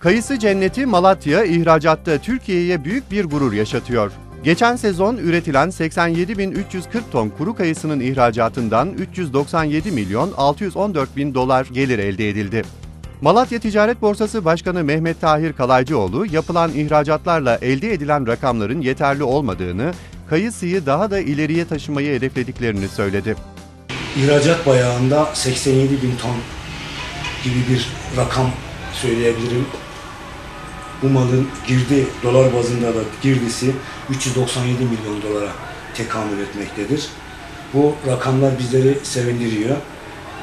Kayısı cenneti Malatya ihracatta Türkiye'ye büyük bir gurur yaşatıyor. Geçen sezon üretilen 87.340 ton kuru kayısının ihracatından 397 milyon 614 bin dolar gelir elde edildi. Malatya Ticaret Borsası Başkanı Mehmet Tahir Kalaycıoğlu yapılan ihracatlarla elde edilen rakamların yeterli olmadığını, kayısıyı daha da ileriye taşımayı hedeflediklerini söyledi. İhracat bayağında 87 bin ton gibi bir rakam söyleyebilirim. Bu malın girdi dolar bazında da girdisi 397 milyon dolara tekamül etmektedir. Bu rakamlar bizleri sevindiriyor.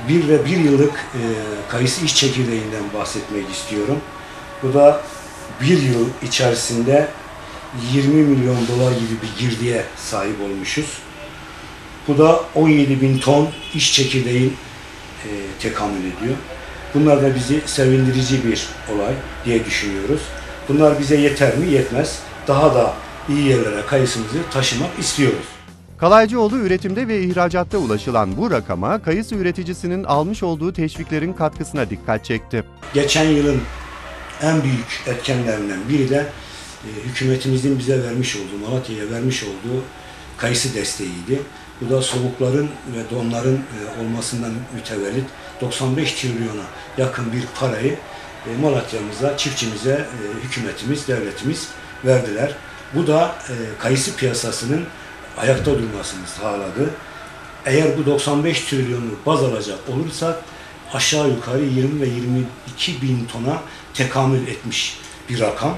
Bir ve bir yıllık e, kayısı iş çekirdeğinden bahsetmek istiyorum. Bu da bir yıl içerisinde 20 milyon dolar gibi bir girdiye sahip olmuşuz. Bu da 17 bin ton iş çekirdeğin e, tekamül ediyor. Bunlar da bizi sevindirici bir olay diye düşünüyoruz. Bunlar bize yeter mi? Yetmez. Daha da iyi yerlere kayısımızı taşımak istiyoruz. Kalaycıoğlu üretimde ve ihracatta ulaşılan bu rakama kayısı üreticisinin almış olduğu teşviklerin katkısına dikkat çekti. Geçen yılın en büyük etkenlerinden biri de e, hükümetimizin bize vermiş olduğu, Malatya'ya vermiş olduğu kayısı desteğiydi. Bu da soğukların ve donların e, olmasından mütevellit 95 trilyona yakın bir parayı e, Malatya'mıza, çiftçimize, e, hükümetimiz, devletimiz verdiler. Bu da e, kayısı piyasasının ayakta durmasını sağladı. Eğer bu 95 trilyonu baz alacak olursak aşağı yukarı 20 ve 22 bin tona tekamül etmiş bir rakam.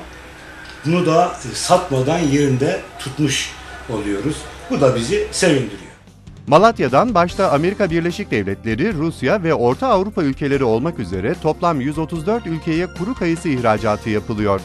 Bunu da e, satmadan yerinde tutmuş oluyoruz. Bu da bizi sevindiriyor. Malatya'dan başta Amerika Birleşik Devletleri, Rusya ve Orta Avrupa ülkeleri olmak üzere toplam 134 ülkeye kuru kayısı ihracatı yapılıyor.